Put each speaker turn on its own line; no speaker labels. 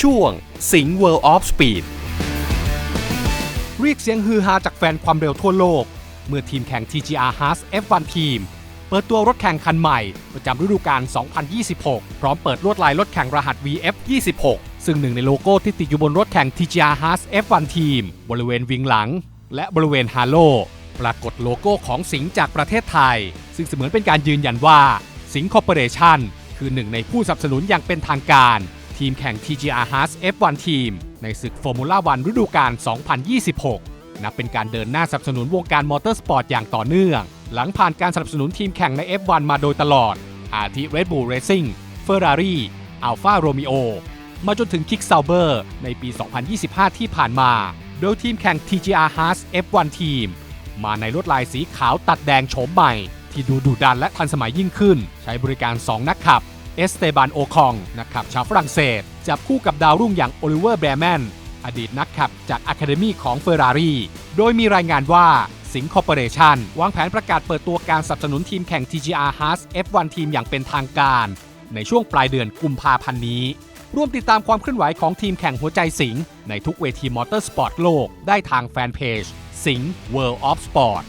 ช่วงสิง World of Speed
เรียกเสียงฮือฮาจากแฟนความเร็วทั่วโลก เมื่อทีมแข่ง TGR Haas F1 ทีม เปิดตัวรถแข่งคันใหม่ ประจำฤดูกาล 2026 พร้อมเปิดลวดลายรถแข่งรหัส VF26 ซึ่งหนึ่งในโลโก้ที่ติดอยู่บนรถแข่ง TGR Haas F1 ทีม บริเวณวิงหลัง และบริเวณฮาโลปรากฏโลโก้ของสิงห์จากประเทศไทย ซึ่งเสมือนเป็นการยืนยันว่าสิงห์คอร์ปอเรชั่นคือหนึ่งในผู้สนับสนุนอย่างเป็นทางการ ทีมแข่ง TGR Haas F1 ทีม ในศึกโฟมูล่าวันฤดูกาล 2026 นับเป็นการเดินหน้าสนับสนุนวงการมอเตอร์สปอร์ตอย่างต่อเนื่อง หลังผ่านการสนับสนุนทีมแข่งใน F1 มาโดยตลอด อาทิ Red Bull Racing Ferrari Alfa Romeo มาจนถึง Kick Sauber ในปี 2025 ที่ผ่านมา โดยทีมแข่ง TGR Haas F1 ทีม มาในลวดลายสีขาวตัดแดงโฉมใหม่ ที่ดูดุดันและทันสมัยยิ่งขึ้น ใช้บริการ 2 นักขับ เอสเตบานโอคองนักขับชาวฝรั่งเศสจับคู่กับดาวรุ่งอย่างโอลิเวอร์แบร์แมนอดีตนักขับจากอะคาเดมีของเฟอร์รารีโดยมีรายงานว่าสิงห์คอร์ปอเรชันวางแผนประกาศเปิดตัวการสนับสนุนทีมแข่ง TGR Haas F1 ทีมอย่างเป็นทางการ ในช่วงปลายเดือนกุมภาพันธ์นี้ ร่วมติดตามความเคลื่อนไหวของทีมแข่งหัวใจสิงห์ในทุกเวทีมอเตอร์สปอร์ตโลก ได้ทางแฟนเพจสิงห์ World of Sport